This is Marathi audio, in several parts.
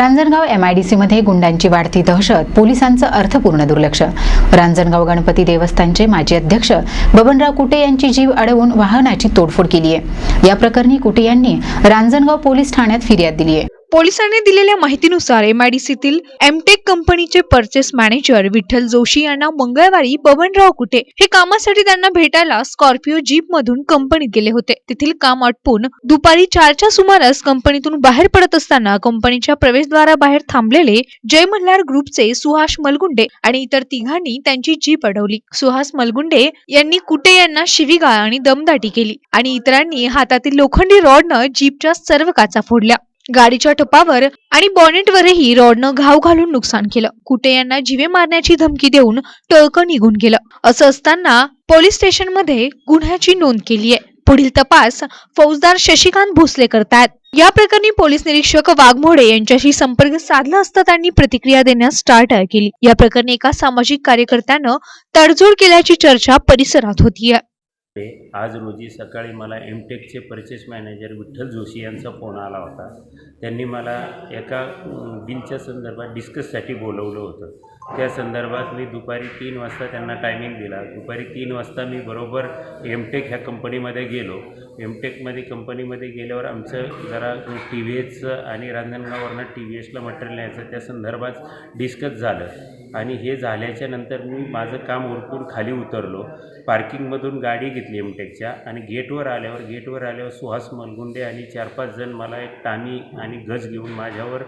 रांजणगाव एमआयडीसी मध्ये गुंडांची वाढती दहशत पोलिसांचं अर्थपूर्ण दुर्लक्ष. रांजणगाव गणपती देवस्थानचे माजी अध्यक्ष बबनराव कुटे यांची जीव अडवून वाहनाची तोडफोड केली आहे या प्रकरणी कुटे यांनी रांजणगाव पोलीस ठाण्यात फिर्याद दिली आहे पोलिसांनी दिलेल्या माहितीनुसार एमआयडीसीतील एमटेक कंपनीचे परचेस मॅनेजर विठ्ठल जोशी यांना मंगळवारी बबनराव कुटे हे कामासाठी त्यांना भेटायला स्कॉर्पिओ जीप मधून कंपनीत गेले होते. तेथील काम आटपून दुपारी चारच्या सुमारास कंपनीतून बाहेर पडत असताना कंपनीच्या प्रवेशद्वाराबाहेर थांबलेले जय मल्हार ग्रुपचे सुहास मलगुंडे आणि इतर तिघांनी त्यांची जीप अडवली. सुहास मलगुंडे यांनी कुटे यांना शिवीगाळ आणि दमदाटी केली आणि इतरांनी हातातील लोखंडी रॉडनं जीपच्या सर्व काचा फोडल्या. गाडीच्या टपावर आणि बॉनेटवरही रॉडनं घाव घालून नुकसान केलं. कुटे यांना जीवे मारण्याची धमकी देऊन टळकं निघून गेलं. असं असताना पोलीस स्टेशनमध्ये गुन्ह्याची नोंद केली आहे पुढील तपास फौजदार शशिकांत भोसले करतात. या प्रकरणी पोलीस निरीक्षक वाघमोडे यांच्याशी संपर्क साधला असता त्यांनी प्रतिक्रिया देण्यास स्टार्ट केली. या प्रकरणी एका सामाजिक कार्यकर्त्यानं तडजोड केल्याची चर्चा परिसरात होतीये. ते आज रोजी सकाळी मला एमटेकचे परचेस मॅनेजर विठ्ठल जोशी यांचा फोन आला होता. त्यांनी मला एका बिलच्या संदर्भात डिस्कससाठी बोलवलं होतं. त्या संदर्भात मी दुपारी तीन वाजता त्यांना टायमिंग दिला. दुपारी तीन वाजता मी बरोबर एमटेक ह्या कंपनीमध्ये गेलो. एमटेकमध्ये कंपनीमध्ये गेल्यावर आमचं जरा टी व्ही एचचं आणि रांजणगावरनं टी व्ही एसला मटेरियल न्यायचं त्या संदर्भात डिस्कस झालं. आणि हे झाल्याच्यानंतर मी माझं काम उरकून खाली उतरलो. पार्किंगमधून गाडी घेतली एमटेकच्या आणि गेटवर आल्यावर गेटवर आल्यावर सुहास मलगुंडे आणि चार पाच जण मला एक टामी आणि गज घेऊन माझ्यावर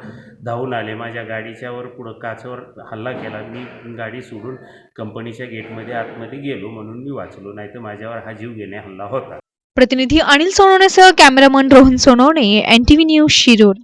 धावून आले. माझ्या गाडीच्यावर पुढं काचवर हल्ला केला. मी गाडी सोडून कंपनीच्या गेटमध्ये आतमध्ये गेलो म्हणून मी वाचलो. नाहीतर माझ्यावर हा जीव घेणे हल्ला होता. प्रतिनिधी Anil सोनवणेसह cameraman Rohan Sonawane NTV news Shirur.